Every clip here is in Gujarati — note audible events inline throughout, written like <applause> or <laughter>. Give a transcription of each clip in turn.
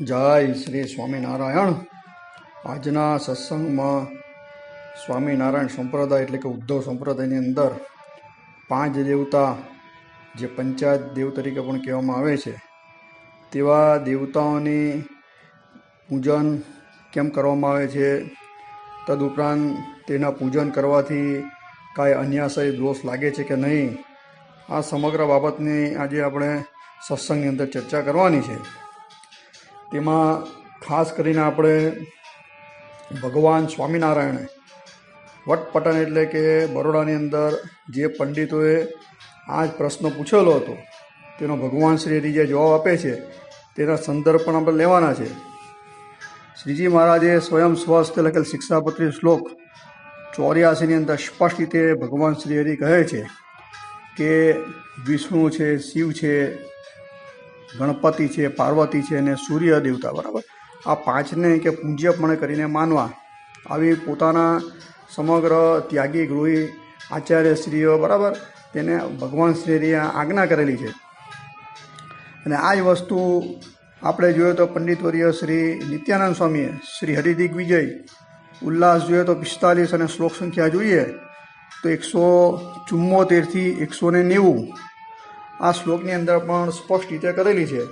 જય શ્રી સ્વામિનારાયણ. આજના સત્સંગમાં સ્વામિનારાયણ સંપ્રદાય એટલે કે ઉદ્ધવ સંપ્રદાયની અંદર પાંચ દેવતા, જે પંચાયત દેવ તરીકે પણ કહેવામાં આવે છે, તેવા દેવતાઓની પૂજન કેમ કરવામાં આવે છે? તદુપરાંત તેના પૂજન કરવાથી કાંઈ અન્યાશય, દોષ લાગે છે કે નહીં? આ સમગ્ર બાબતની આજે આપણે સત્સંગની અંદર ચર્ચા કરવાની છે. તેમાં ખાસ કરીને આપણે ભગવાન સ્વામિનારાયણે વટપટન એટલે કે બરોડાની અંદર જે પંડિતોએ આ જ પ્રશ્ન પૂછેલો હતો, તેનો ભગવાન શ્રી હરિ જે જવાબ આપે છે, તેના સંદર્ભ પણ આપણે લેવાના છે. શ્રીજી મહારાજે સ્વયં સ્વસ્થ લખેલ શિક્ષાપત્રી શ્લોક ચોર્યાસીની અંદર સ્પષ્ટ રીતે ભગવાન શ્રી હરિ કહે છે કે વિષ્ણુ છે, શિવ છે ગણપતિ છે, પાર્વતી છે અને સૂર્ય દેવતા, બરાબર? આ પાંચને કે પૂજ્યપણે કરીને માનવા આવી પોતાના સમગ્ર ત્યાગી ગૃહી આચાર્યશ્રીઓ, બરાબર? તેને ભગવાન શ્રીએ આજ્ઞા કરેલી છે. અને આ જ વસ્તુ આપણે જોઈએ તો પંડિતવર્ય શ્રી નિત્યાનંદ સ્વામીએ, શ્રી હરિદિગ્વિજય, ઉલ્લાસ જોઈએ તો પિસ્તાલીસ અને શ્લોક સંખ્યા જોઈએ તો એકસો ચુમ્મોતેરથી એકસો ને નેવું આ શ્લોકની અંદર પણ સ્પષ્ટ રીતે કરેલી છે.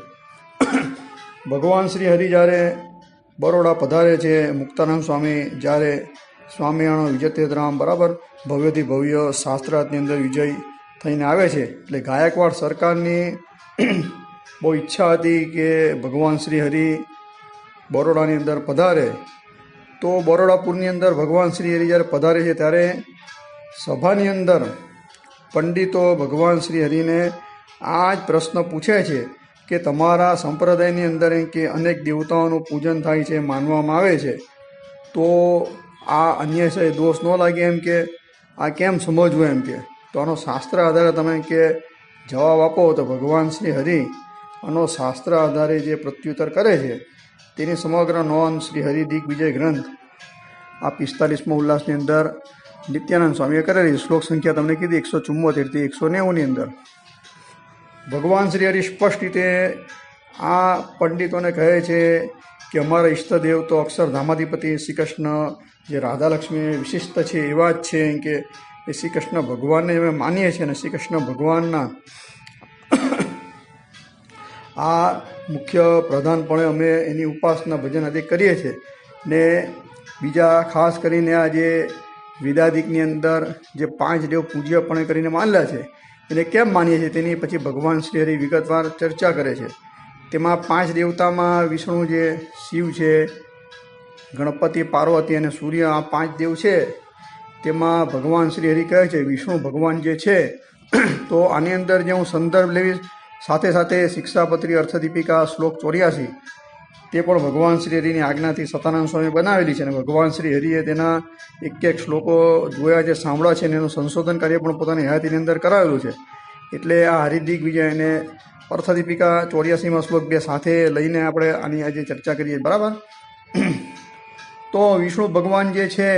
ભગવાન શ્રી હરિ જ્યારે બરોડા પધારે છે, મુક્તાનંદ સ્વામી જ્યારે સ્વામિયાણો વિજયતેતરામ બરાબર ભવ્યથી ભવ્ય શાસ્ત્રાર્થની અંદર વિજય થઈને આવે છે. એટલે ગાયકવાડ સરકારની બહુ ઈચ્છા હતી કે ભગવાન શ્રી હરિ બરોડાની અંદર પધારે. તો બરોડાપુરની અંદર ભગવાન શ્રી હરિ જ્યારે પધારે છે, ત્યારે સભાની અંદર પંડિતો ભગવાન શ્રી હરિને આ જ પ્રશ્ન પૂછે છે કે તમારા સંપ્રદાયની અંદર કે અનેક દેવતાઓનું પૂજન થાય છે, માનવામાં આવે છે, તો આ અન્ય છે દોષ ન લાગે એમ કે? આ કેમ સમજવું એમ કે? તો આનો શાસ્ત્ર આધારે તમે કે જવાબ આપો તો ભગવાન શ્રી હરિ આનો શાસ્ત્ર આધારે જે પ્રત્યુત્તર કરે છે, તેની સમગ્ર નોંધ શ્રી હરિ દિગ્વિજય ગ્રંથ આ પિસ્તાલીસમો ઉલ્લાસની અંદર નિત્યાનંદ સ્વામીએ કરેલી શ્લોક સંખ્યા તમને કીધી એકસો ચુમ્મોતેરથી એકસો નેવુંની અંદર. ભગવાન શ્રી હરિ સ્પષ્ટ રીતે આ પંડિતોને કહે છે કે અમારા ઈષ્ટદેવ તો અક્ષરધામાધિપતિ શ્રી કૃષ્ણ, જે રાધાલક્ષ્મી વિશિષ્ટ છે એવા જ છે કે એ શ્રી કૃષ્ણ ભગવાનને અમે માનીએ છીએ અને શ્રી કૃષ્ણ ભગવાનના આ મુખ્ય પ્રધાનપણે અમે એની ઉપાસના ભજન આદિ કરીએ છીએ. ને બીજા ખાસ કરીને આ જે વિદાદિકની અંદર જે પાંચ દેવ પૂજ્યપણે કરીને માનલા છે. એને કેમ માનીએ છીએ? તેની પછી ભગવાન શ્રી હરિ વિગતવાર ચર્ચા કરે છે. તેમાં પાંચ દેવતામાં વિષ્ણુ જે શિવ છે, ગણપતિ, પાર્વતી અને સૂર્ય આ પાંચ દેવ છે. તેમાં ભગવાન શ્રી હરિ કહે છે, વિષ્ણુ ભગવાન જે છે, <clears throat> તો આની અંદર જે હું સંદર્ભ લેવીશ, સાથે સાથે શિક્ષાપત્રી અર્થદીપિકા શ્લોક ચોર્યાસી તે પણ ભગવાન શ્રી હરિની આજ્ઞાથી સતાનંદ સ્વામી બનાવેલી છે અને ભગવાન શ્રી હરિએ તેના એક એક શ્લોકો જોયા છે, સાંભળ્યા છે અને એનું સંશોધન કાર્ય પણ પોતાની હયાતીની અંદર કરાવેલું છે. એટલે આ હરિદિગ વિજય અને અર્થદીપિકા ચોર્યાસીમાં શ્લોક બે સાથે લઈને આપણે આની આજે ચર્ચા કરીએ, બરાબર? તો વિષ્ણુ ભગવાન જે છે,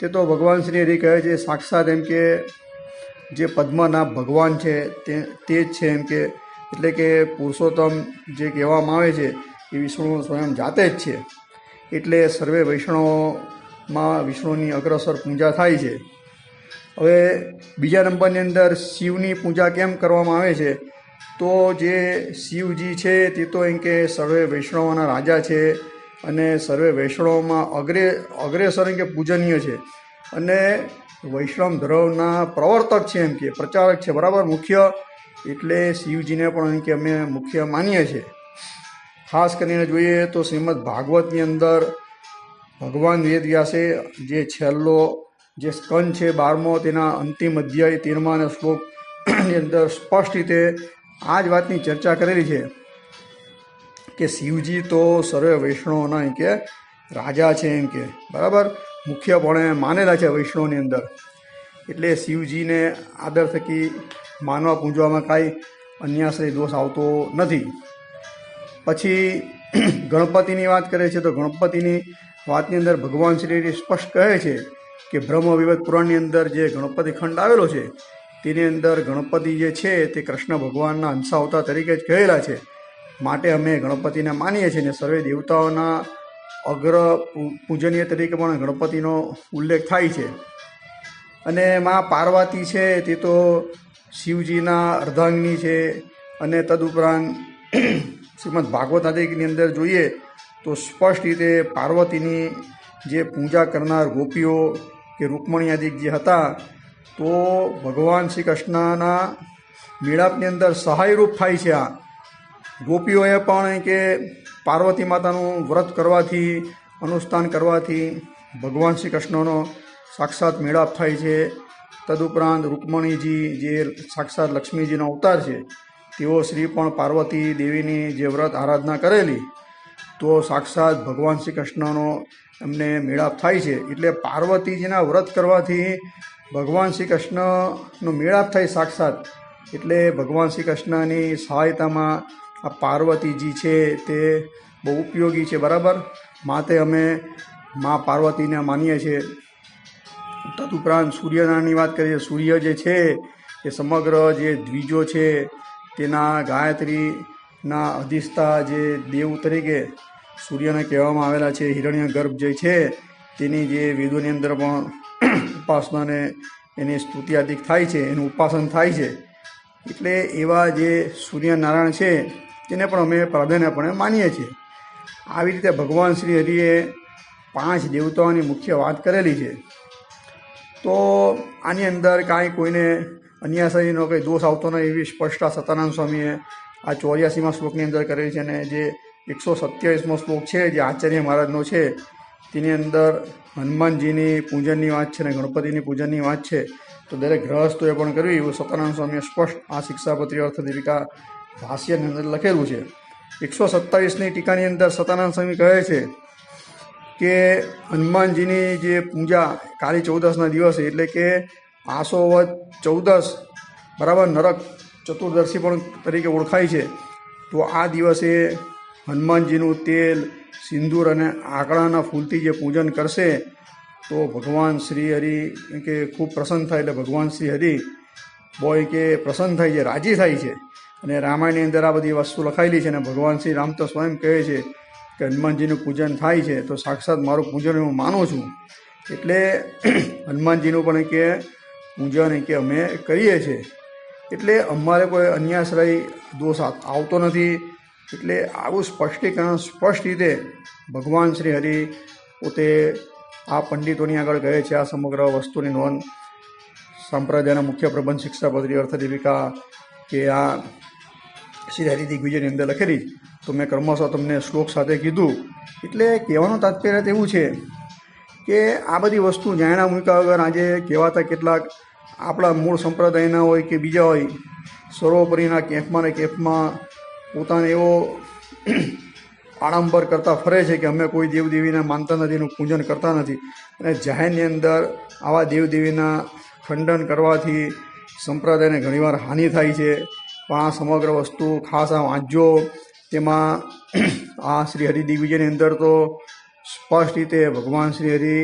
તે તો ભગવાન શ્રી હરિ કહે છે, સાક્ષાત એમ કે જે પદ્મનાભ ભગવાન છે, તે તે જ છે એમ કે, એટલે કે પુરુષોત્તમ જે કહેવામાં આવે છે એ વિષ્ણુ સ્વયં જાતે જ છે. એટલે સર્વે વૈષ્ણવમાં વિષ્ણુની અગ્રસર પૂજા થાય છે. હવે બીજા નંબરની અંદર શિવની પૂજા કેમ કરવામાં આવે છે? તો જે શિવજી છે તે તો એમ કે સર્વે વૈષ્ણવોના રાજા છે અને સર્વે વૈષ્ણવમાં અગ્રે અગ્રેસર એમ કે પૂજનીય છે. અને વૈષ્ણવ ધર્મના પ્રવર્તક છે એમ કે, પ્રચારક છે, બરાબર, મુખ્ય. એટલે શિવજીને પણ એમ કે અમે મુખ્ય માનીએ છીએ. ખાસ કરીને જોઈએ તો શ્રીમદ ભાગવતની અંદર ભગવાન વેદવ્યાસે જે છેલ્લો જે સ્કંદ છે બારમો તેના અંતિમ અધ્યાય તેરમા અને શ્લોકની અંદર સ્પષ્ટ રીતે આ જ વાતની ચર્ચા કરેલી છે કે શિવજી તો સર્વે વૈષ્ણવના એમ કે રાજા છે એમ કે, બરાબર? મુખ્યપણે માનેલા છે વૈષ્ણવની અંદર. એટલે શિવજીને આદર થકી માનવા પૂજવામાં કાંઈ અન્યાશ્રય દોષ આવતો નથી. પછી ગણપતિની વાત કરે છે, તો ગણપતિની વાતની અંદર ભગવાન શ્રી સ્પષ્ટ કહે છે કે બ્રહ્મ વિવેક પુરાણની અંદર જે ગણપતિ ખંડ આવેલો છે, તેની અંદર ગણપતિ જે છે, તે કૃષ્ણ ભગવાનના અંશાવતાર તરીકે જ કહેલા છે. માટે અમે ગણપતિને માનીએ છીએ અને સર્વે દેવતાઓના અગ્ર પૂજનીય તરીકે પણ ગણપતિનો ઉલ્લેખ થાય છે. અને માં પાર્વતી છે, તે તો શિવજીના અર્ધાંગની છે અને તદુપરાંત શ્રીમદ ભાગવત આદિની અંદર જોઈએ તો સ્પષ્ટ રીતે પાર્વતીની જે પૂજા કરનાર ગોપીઓ કે રૂકમણી આદિ જે હતા, તો ભગવાન શ્રી કૃષ્ણના મેળાપની અંદર સહાયરૂપ થાય છે આ. ગોપીઓએ પણ કે પાર્વતી માતાનું વ્રત કરવાથી, અનુષ્ઠાન કરવાથી ભગવાન શ્રી કૃષ્ણનો સાક્ષાત મેળાપ થાય છે. તદુપરાંત રૂકમણીજી જે સાક્ષાત લક્ષ્મીજીનો અવતાર છે તેઓ શ્રી પણ પાર્વતી દેવીની જે વ્રત આરાધના કરેલી, તો સાક્ષાત ભગવાન શ્રી કૃષ્ણનો એમને મેળાપ થાય છે. એટલે પાર્વતીજીના વ્રત કરવાથી ભગવાન શ્રી કૃષ્ણનો મેળાપ થાય સાક્ષાત. એટલે ભગવાન શ્રી કૃષ્ણની સહાયતામાં આ પાર્વતીજી છે તે બહુ ઉપયોગી છે, બરાબર? માટે અમે મા પાર્વતીને માનીએ છીએ. તદુપરાંત સૂર્યનારાયણની વાત કરીએ, સૂર્ય જે છે એ સમગ્ર જે દ્વિજો છે તેના ગાયત્રીના અધિષ્ઠા જે દેવ તરીકે સૂર્યને કહેવામાં આવેલા છે, હિરણ્ય ગર્ભ જે છે, તેની જે વેદોની અંદર પણ ઉપાસનાને એની સ્તુતિ અધિક થાય છે, એનું ઉપાસન થાય છે. એટલે એવા જે સૂર્યનારાયણ છે, તેને પણ અમે પ્રાધાન્યપણે માનીએ છીએ. આવી રીતે ભગવાન શ્રી હરિએ પાંચ દેવતાઓની મુખ્ય વાત કરેલી છે. તો આની અંદર કાંઈ કોઈને અન્યાસરીનો કંઈ દોષ આવતો નહીં એવી સ્પષ્ટતા સતાનંદ સ્વામીએ આ ચોર્યાસીમાં શ્લોકની અંદર કરેલી છે અને જે એકસો સત્યાવીસમો શ્લોક છે, જે આચાર્ય મહારાજનો છે, તેની અંદર હનુમાનજીની પૂજનની વાત છે અને ગણપતિની પૂજનની વાત છે. તો દરેક ગ્રહસ્થોએ પણ કર્યું એવું સતાનંદ સ્વામીએ સ્પષ્ટ આ શિક્ષાપત્રી અર્થ દીપિકા ભાષ્યની અંદર લખેલું છે. એકસો સત્તાવીસની ટીકાની અંદર સતાનંદ સ્વામી કહે છે કે હનુમાનજીની જે પૂજા કાળી ચૌદસના દિવસે એટલે કે આસો વધ ચૌદસ, બરાબર, નરક ચતુર્દશી પણ તરીકે ઓળખાય છે. તો આ દિવસે હનુમાનજીનું તેલ, સિંદૂર અને આંકડાના ફૂલથી જે પૂજન કરશે, તો ભગવાન શ્રી હરિ કે ખૂબ પ્રસન્ન થાય એટલે ભગવાન શ્રી હરિ, બોય કે પ્રસન્ન થાય છે, રાજી થાય છે. અને રામાયણની અંદર આ બધી વસ્તુ લખાયેલી છે અને ભગવાન શ્રી રામ તો સ્વયં કહે છે કે હનુમાનજીનું પૂજન થાય છે, તો સાક્ષાત મારું પૂજન હું માનું છું. એટલે હનુમાનજીનું પણ કે પૂજન કે અમે કરીએ છીએ. એટલે અમારે કોઈ અન્યાશ્રય દોષ આવતો નથી. એટલે આવું સ્પષ્ટીકરણ સ્પષ્ટ રીતે ભગવાન શ્રી હરિ પોતે આ પંડિતોની આગળ કહે છે, આ સમગ્ર વસ્તુની નોંધ. સંપ્રદાયના મુખ્ય પ્રબંધ શિક્ષાપત્રી અર્થદીપિકા કે આ શ્રી હરિદિગ્વિજયની અંદર લખેલી તો મેં ક્રમશઃ તમને શ્લોક સાથે કીધું. એટલે કહેવાનું તાત્પર્ય એવું છે કે આ બધી વસ્તુ જાણ્યા મૂક્યા વગર આજે કહેવાતા કેટલાક આપણા મૂળ સંપ્રદાયના હોય કે બીજા હોય, સર્વોપરીના કેફમાં ને કેફમાં પોતાને એવો <clears throat> આડંબર કરતા ફરે છે કે અમે કોઈ દેવદેવીને માનતા નથી એનું પૂજન કરતા નથી. અને જાહેરની અંદર આવા દેવદેવીના ખંડન કરવાથી સંપ્રદાયને ઘણીવાર હાનિ થાય છે. પણ આ સમગ્ર વસ્તુ ખાસ આ વાંચજો તેમાં <clears throat> આ શ્રી હરિ દિગ્વિજયની અંદર તો સ્પષ્ટ રીતે ભગવાન શ્રી હરિ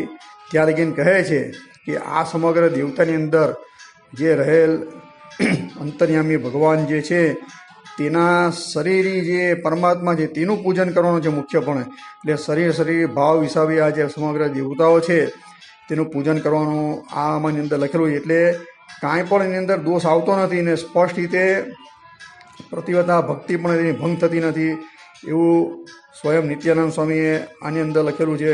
ત્યાં કહે છે કે આ સમગ્ર દેવતાની અંદર જે રહેલ <clears throat> અંતર્યામી ભગવાન જે છે, તેના શરીરી જે પરમાત્મા છે, તેનું પૂજન કરવાનું છે. મુખ્યપણે એટલે શરીર શરીર, ભાવ વિસાવી આ જે સમગ્ર દેવતાઓ છે, તેનું પૂજન કરવાનું આ આમાંની અંદર લખેલું છે. એટલે કાંઈ પણ એની અંદર દોષ આવતો નથી ને સ્પષ્ટ રીતે પ્રતિવતા ભક્તિ પણ એની ભંગ થતી નથી એવું સ્વયં નિત્યાનંદ સ્વામીએ આની અંદર લખેલું છે.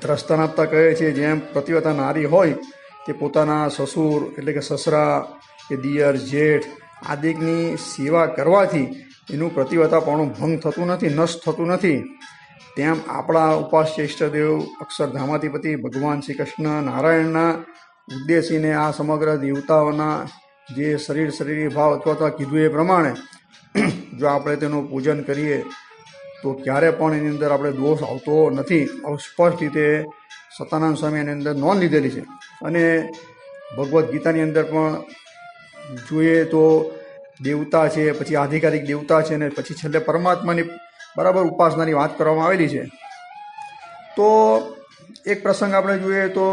દ્રષ્ટાન આપતા કહે છે, જેમ પ્રતિવતા નારી હોય, તે પોતાના સસુર, એટલે કે સસરા, કે દિયર, જેઠ આદિકની સેવા કરવાથી એનું પ્રતિવતાપણું ભંગ થતું નથી, નષ્ટ થતું નથી. તેમ આપણા ઉપાસ્ય ઇષ્ટદેવ અક્ષરધામાધિપતિ ભગવાન શ્રી કૃષ્ણ નારાયણના ઉદ્દેશીને આ સમગ્ર દેવતાઓના જે શરીર શરીરી ભાવ અથવા તો કીધું એ પ્રમાણે જો આપણે તેનું પૂજન કરીએ તો ક્યારે પણ એની અંદર આપણે દોષ આવતો નથી. સ્પષ્ટ રીતે સતાનંદ સ્વામી એની અંદર નોંધ લીધેલી છે. અને ભગવદ્ ગીતાની અંદર પણ જોઈએ તો દેવતા છે, પછી આધિકારિક દેવતા છે ને પછી છેલ્લે પરમાત્માની બરાબર ઉપાસનાની વાત કરવામાં આવેલી છે. તો એક પ્રસંગ આપણે જોઈએ તો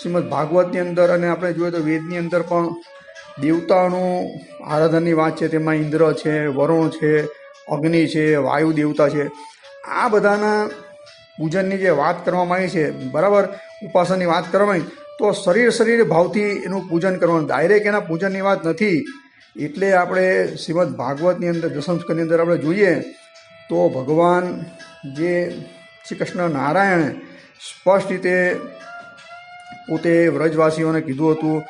શ્રીમદ ભાગવતની અંદર અને આપણે જોઈએ તો વેદની અંદર પણ દેવતાઓનું આરાધનની વાત છે. તેમાં ઇન્દ્ર છે, વરુણ છે અગ્નિ છે, વાયુ દેવતા છે, આ બધાના પૂજનની જે વાત કરવામાં આવી છે, બરાબર? ઉપાસનની વાત કરવામાં આવી, તો શરીર શરીર ભાવથી એનું પૂજન કરવાનું. ડાયરેક્ટ એના પૂજનની વાત નથી. એટલે આપણે શ્રીમદ ભાગવતની અંદર, દસમ અંદર આપણે જોઈએ, તો ભગવાન જે શ્રી કૃષ્ણ નારાયણે સ્પષ્ટ રીતે પોતે વ્રજવાસીઓને કીધું હતું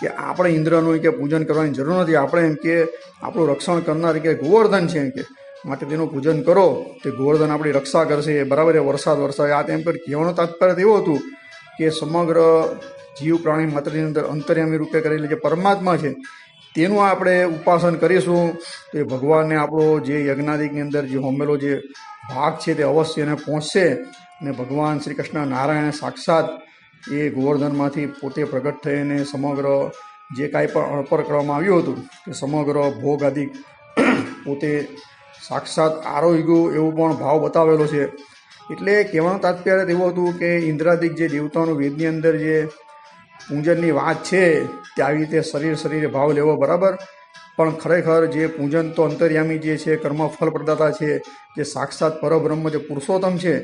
કે આપણે ઇન્દ્રનું કે પૂજન કરવાની જરૂર નથી. આપણે એમ કે આપણું રક્ષણ કરનાર કે ગોવર્ધન છે એમ કે. માટે તેનું પૂજન કરો. તે ગોવર્ધન આપણી રક્ષા કરશે. બરાબર એ વરસાદ વરસાદ આ તેમ પર કહેવાનો તાત્પર્ય એવું હતું કે સમગ્ર જીવ પ્રાણી માત્રની અંદર અંતર્યામી રૂપે કરેલી જે પરમાત્મા છે, તેનું આપણે ઉપાસન કરીશું. તો એ ભગવાનને આપણો જે યજ્ઞાદિકની અંદર જે હોમેલો જે ભાગ છે તે અવશ્ય એને પહોંચશે. અને ભગવાન શ્રી કૃષ્ણ નારાયણ સાક્ષાત એ ગોવર્ધનમાંથી પોતે પ્રગટ થઈને સમગ્ર જે કાંઈ પણ અર્પણ કરવામાં આવ્યું હતું, તે સમગ્ર ભોગ આદિ <clears throat> પોતે સાક્ષાત આરોગ્યું એવું પણ ભાવ બતાવેલો છે. એટલે કહેવાનું તાત્પર્ય એવું હતું કે ઇન્દ્રાદિક જે દેવતાઓનું વેદની અંદર જે પૂજનની વાત છે, તે આવી રીતે શરીર શરીરે ભાવ લેવો બરાબર. પણ ખરેખર જે પૂજન તો અંતર્યામી જે છે કર્મ ફલ પ્રદાતા છે, જે સાક્ષાત પરબ્રહ્મ જે પુરુષોત્તમ છે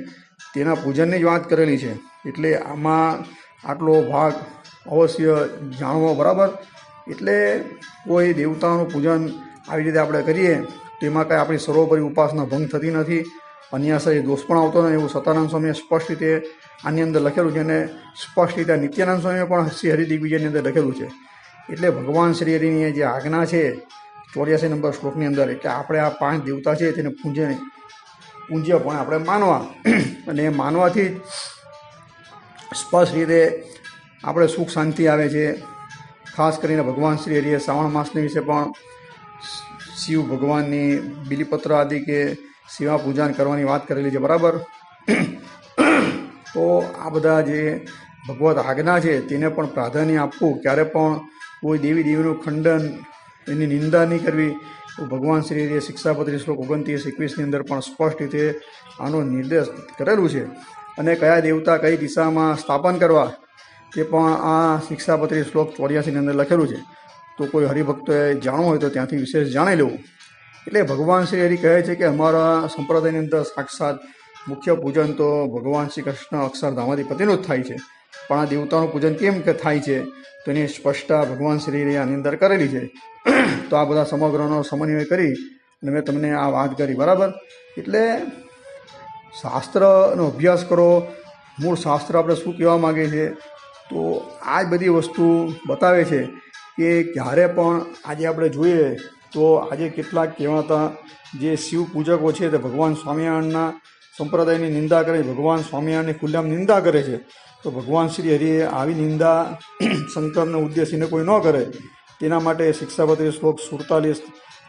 તેના પૂજનની જ વાત કરેલી છે. એટલે આમાં આટલો ભાગ અવશ્ય જાણવો બરાબર. એટલે કોઈ દેવતાનું પૂજન આવી રીતે આપણે કરીએ, તેમાં કાંઈ આપણી સર્વોપરી ઉપાસના ભંગ થતી નથી. અન્યાશય દોષ પણ આવતો નથી. એવું સતાનંદ સ્વામીએ સ્પષ્ટ રીતે આની અંદર લખેલું છે અને સ્પષ્ટ રીતે નિત્યાનંદ સ્વામીએ પણ શ્રી હરિદિગ્વિજયની અંદર લખેલું છે. એટલે ભગવાન શ્રી હરિની જે આજ્ઞા છે ચોર્યાસી નંબર શ્લોકની અંદર એટલે આપણે આ પાંચ દેવતા છે, તેને પૂજ્ય પૂજ્ય પણ આપણે માનવા. અને એ માનવાથી સ્પષ્ટ રીતે આપણે સુખ શાંતિ આવે છે. ખાસ કરીને ભગવાન શ્રી હરિએ શ્રાવણ માસની વિશે પણ શિવ ભગવાનની બિલીપત્ર આદિ કે શિવા પૂજન કરવાની વાત કરેલી છે, બરાબર? તો આ બધા જે ભગવત આજ્ઞા છે, તેને પણ પ્રાધાન્ય આપવું. ક્યારે પણ કોઈ દેવી દેવીનું ખંડન, એની નિંદા નહીં કરવી ભગવાન શ્રીએ શિક્ષાપત્રી શ્લોક ઓગણત્રીસ એકવીસની અંદર પણ સ્પષ્ટ રીતે આનો નિર્દેશ કરેલું છે. અને કયા દેવતા કઈ દિશામાં સ્થાપન કરવા તે પણ આ શિક્ષાપત્રી શ્લોક ચોર્યાસીની અંદર લખેલું છે. તો કોઈ હરિભક્તોએ જાણવું હોય તો ત્યાંથી વિશેષ જાણી લેવું. એટલે ભગવાન શ્રી હરિ કહે છે કે અમારા સંપ્રદાયની અંદર સાક્ષાત મુખ્ય પૂજન તો ભગવાન શ્રી કૃષ્ણ અક્ષરધામાધિપતિનું જ થાય છે. પણ આ દેવતાનું પૂજન કેમ કે થાય છે, તો એની સ્પષ્ટતા ભગવાન શ્રી હરિએ આની અંદર કરેલી છે. તો આ બધા સમગ્રનો સમન્વય કરી અને મેં તમને આ વાત કરી, બરાબર? એટલે શાસ્ત્રનો અભ્યાસ કરો. મૂળ શાસ્ત્ર આપણે શું કહેવા માગે છે? તો આ જ બધી વસ્તુ બતાવે છે કે ક્યારે પણ આજે આપણે જોઈએ તો આજે કેટલાક કહેવાતા જે શિવ પૂજકો છે તે ભગવાન સ્વામિનારાયણના સંપ્રદાયની નિંદા કરે ભગવાન સ્વામિનારાયણની ખુલ્લામ નિંદા કરે છે. તો ભગવાન શ્રી હરિએ આવી નિંદા શંકરને ઉદ્દેશીને કોઈ ન કરે, તેના માટે શિક્ષાપત્રી શ્લોક સુડતાલીસ,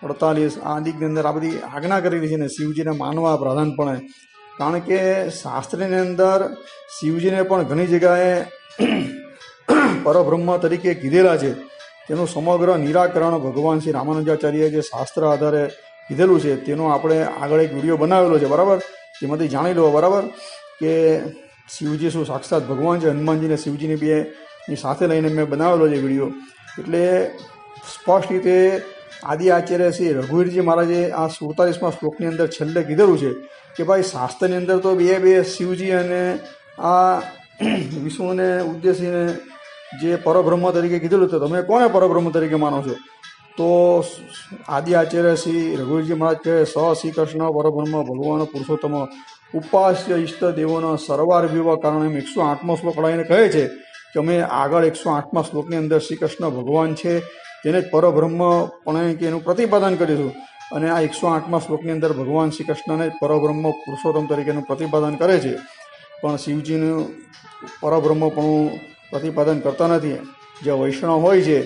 અડતાલીસ આ દિગની અંદર આ બધી આજ્ઞા કરેલી છે ને શિવજીને માનવા પ્રધાનપણે. કારણ કે શાસ્ત્રની અંદર શિવજીને પણ ઘણી જગ્યાએ પરબ્રહ્મ તરીકે કીધેલા છે. તેનું સમગ્ર નિરાકરણ ભગવાન શ્રી રામાનુજાચાર્યએ જે શાસ્ત્ર આધારે કીધેલું છે, તેનો આપણે આગળ એક વીડિયો બનાવેલો છે, બરાબર? તેમાંથી જાણી લો, બરાબર? કે શિવજી શું સાક્ષાત ભગવાન છે? હનુમાનજીને શિવજીની બે ની સાથે લઈને મેં બનાવેલો છે વીડિયો. એટલે સ્પષ્ટ રીતે આદિ આચાર્ય શ્રી રઘુવીરજી મહારાજે આ સુડતાલીસમાં શ્લોકની અંદર છેલ્લે કીધેલું છે કે ભાઈ શાસ્ત્રની અંદર તો બે બે શિવજી અને આ વિષ્ણુને ઉદ્દેશીને જે પરબ્રહ્મ તરીકે કીધેલું તો તમે કોને પરબ્રહ્મ તરીકે માનો છો? તો આદિ આચાર્ય શ્રી રઘુવીરજી મહારાજ કહે, સ શ્રી કૃષ્ણ પરબ્રહ્મ ભગવાન પુરુષોત્તમ ઉપાસ્ય ઈષ્ટ દેવોના સરવાર વિવાહ કારણે એકસો આઠમો શ્લોક લઈને કહે છે કે અમે આગળ એકસો આઠમા શ્લોકની અંદર શ્રી કૃષ્ણ ભગવાન છે તેને પરબ્રહ્મ પણ કે એનું પ્રતિપાદન કરીશું. અને આ એકસો આઠમા શ્લોકની અંદર ભગવાન શ્રી કૃષ્ણને પરબ્રહ્મ પુરુષોત્તમ તરીકેનું પ્રતિપાદન કરે છે. પણ શિવજીનું પરબ્રહ્મપણું પ્રતિપાદન કરતા નથી. જે વૈષ્ણવ હોય છે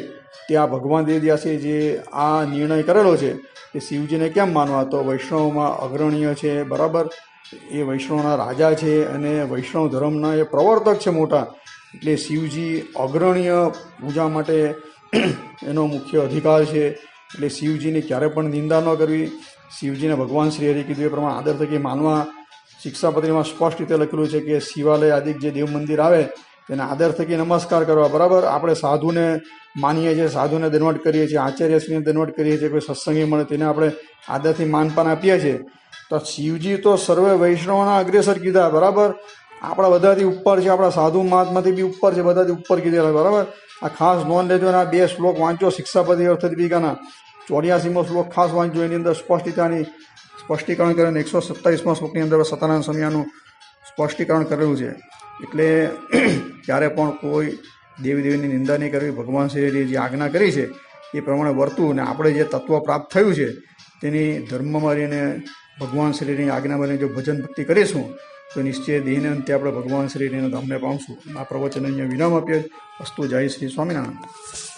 તે આ ભગવાન દેવદ્યાસે જે આ નિર્ણય કરેલો છે કે શિવજીને કેમ માનવા? તો વૈષ્ણવમાં અગ્રણીય છે, બરાબર? એ વૈષ્ણવના રાજા છે અને વૈષ્ણવ ધર્મના એ પ્રવર્તક છે મોટા. એટલે શિવજી અગ્રણીય પૂજા માટે <clears throat> એનો મુખ્ય અધિકાર છે. એટલે શિવજીની ક્યારે પણ નિંદા ન કરવી. શિવજીને ભગવાન શ્રી હરિ કીધું એ પ્રમાણે આદર થકી માનવા શિક્ષાપત્રીમાં સ્પષ્ટ રીતે લખેલું છે કે શિવાલય આદિક જે દેવ મંદિર આવે તેને આદર થકી નમસ્કાર કરવા. બરાબર? આપણે સાધુને માનીએ છીએ, સાધુને દનવટ કરીએ છીએ, આચાર્યશ્રીને દનવટ કરીએ છીએ, કોઈ સત્સંગી મળે તેને આપણે આદરથી માનપાન આપીએ છીએ. તો શિવજી તો સર્વે વૈષ્ણવના અગ્રેસર કીધા, બરાબર? આપણા બધાથી ઉપર છે, આપણા સાધુ મહાત્માથી બી ઉપર છે, બધાથી ઉપર કીધેલા, બરાબર? આ ખાસ નોંધ લેજો, અને આ બે શ્લોક વાંચો, શિક્ષાપતિ અર્થદીપિકાના. ચોર્યાસીમો શ્લોક ખાસ વાંચજો, એની અંદર સ્પષ્ટતાની, સ્પષ્ટીકરણ કરેલું એકસો સત્તાવીસમાં શ્લોકની અંદર સતાનંદ સમયાનું સ્પષ્ટીકરણ કરેલું છે. એટલે <clears throat> ક્યારે પણ કોઈ દેવી દેવીની નિંદા નહીં કરવી, ભગવાન શ્રીએ જે આજ્ઞા કરી છે, એ પ્રમાણે વર્તવું અને આપણે જે તત્વ પ્રાપ્ત થયું છે, તેની ધર્મમાં રહીને ભગવાન શ્રીની આજ્ઞા બને જો ભજન ભક્તિ કરીશું, તો નિશ્ચય દેહને અંતે આપણે ભગવાન શ્રીને ધામને પામશું. આ પ્રવચન અહીંયા વિરામ આપીએ વસ્તુ જય શ્રી સ્વામિનારાયણ.